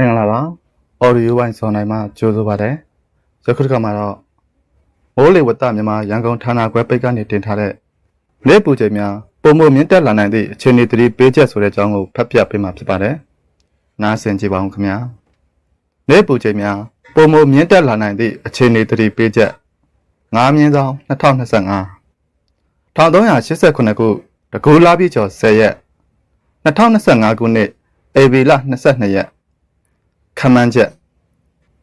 မင်္ဂလာပါအော်ဒီယိုဝိုင်းစောနိုင်မှာကြိုးဆိုပါတယ်ယခုတစ်ခါမှာတော့မိုးလေဝသမြန်မာရန်ကုန်ဌာနခွဲပိတ်ကနေတင်ထားတဲ့လေပူချိန်များပုံမမြင့်တက်လာနိုင်သည့်အခြေအနေသတိပေးချက်ဆိုတဲ့အကြောင်းကိုဖတ်ပြပေးမှာဖြစ်ပါတယ်နားဆင်ကြည့်ပါဦးခင်ဗျာလေပူချိန်များပုံမမြင့်တက်လာနိုင်သည့်အခြေအနေသတိပေးချက်9မြင်းဆောင်2025 1389ခုတကူလာပြည့်ကျော်10ရက်2025ခုနှစ်ဧပြီလ22ရက် ခမန်းချက်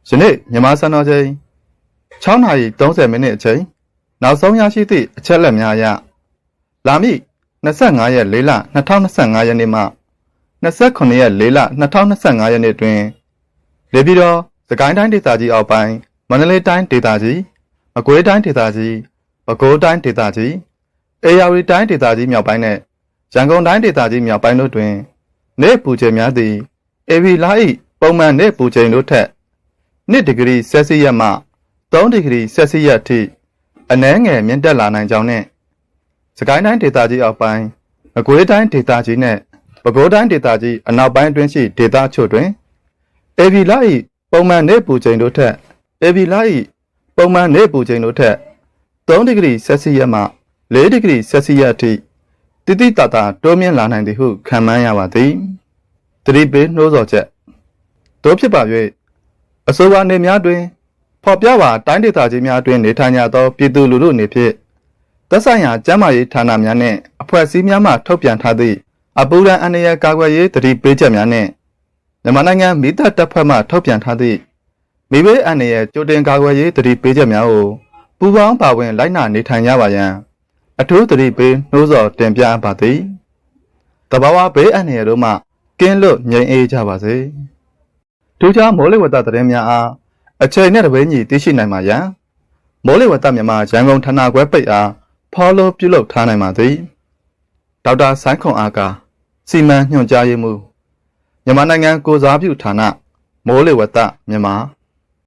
ယနေ့မြန်မာစံတော်ချိန်6နာရီ30မိနစ်အချိန်နောက်ဆုံးရရှိသည့်အချက်အလက်များအရလာမည့်25ရက်4လ2025ရက်နေ့မှ29ရက်4လ2025ရက်နေ့တွင်လေပြည်တော်စကိုင်းတိုင်းဒေသကြီးအောက်ပိုင်းမန္တလေးတိုင်းဒေသကြီးမကွေးတိုင်းဒေသကြီးပဲခူးတိုင်းဒေသကြီးအေရဝတီတိုင်းဒေသကြီးမြောက်ပိုင်းနှင့်ရန်ကုန်တိုင်းဒေသကြီးမြောက်ပိုင်းတို့တွင်နေပူချိန်များသည်အေဗီလာ၏ ပုံမှန်နေပူချိန်တို့ထက်1ဒီဂရီဆယ်စီယပ်မှ3ဒီဂရီဆယ်စီယပ်ထိအနည်းငယ်မြင့်တက်လာနိုင်ကြောင်းနှင့်စကိုင်းတိုင်းဒေသကြီးအောက်ပိုင်းမကွေးတိုင်းဒေသကြီးနှင့်ပဲခူးတိုင်းဒေသကြီးအနောက်ပိုင်းအတွင်းရှိဒေသအချို့တွင်အေဗီလာ၏ပုံမှန်နေပူချိန်တို့ထက်အေဗီလာ၏ပုံမှန်နေပူချိန်တို့ထက်3ဒီဂရီဆယ်စီယပ်မှ4ဒီဂရီဆယ်စီယပ်ထိတိတိတတာတိုးမြင့်လာနိုင်သည်ဟုခံမှန်းရပါသည်တတိပေးနှိုးဆော်ချက် တို့ဖြစ်ပါ၍အဆိုပါနေများတွင်ဖော်ပြပါတိုင်းဒေသကြီးများတွင်နေထိုင်ကြသောပြည်သူလူထုအနေဖြင့်သက်ဆိုင်ရာကျန်းမာရေးဌာနများနှင့်အဖွဲ့အစည်းများမှထုတ်ပြန်ထားသည့်အပူရန်အန္တရာယ်ကာကွယ်ရေးတတိပေးချက်များနှင့်မြန်မာနိုင်ငံမိသက်တပ်ဖွဲ့မှထုတ်ပြန်ထားသည့်မိဘအန္တရာယ်ကြိုတင်ကာကွယ်ရေးတတိပေးချက်များကိုပူးပေါင်းပါဝင်လိုက်နာနေထိုင်ကြပါရန်အထူးသတိပေးနှိုးဆော်တင်ပြပါသည်တဘာဝဘေးအန္တရာယ်တို့မှကင်းလွတ်ငြိမ်အေးကြပါစေ ဒူးခြားမိုးလေဝသသတင်းများအားအချိန်နဲ့တပိညီသိရှိနိုင်ပါရန်မိုးလေဝသမြန်မာရန်ကုန်ဌာနခွဲပိတ်အား follow ပြုလုပ်ထားနိုင်ပါသည်ဒေါက်တာဆိုင်းခွန်အားကစီမံညွှန်ကြားရေးမှူးမြန်မာနိုင်ငံကိုစားပြုဌာနမိုးလေဝသမြန်မာ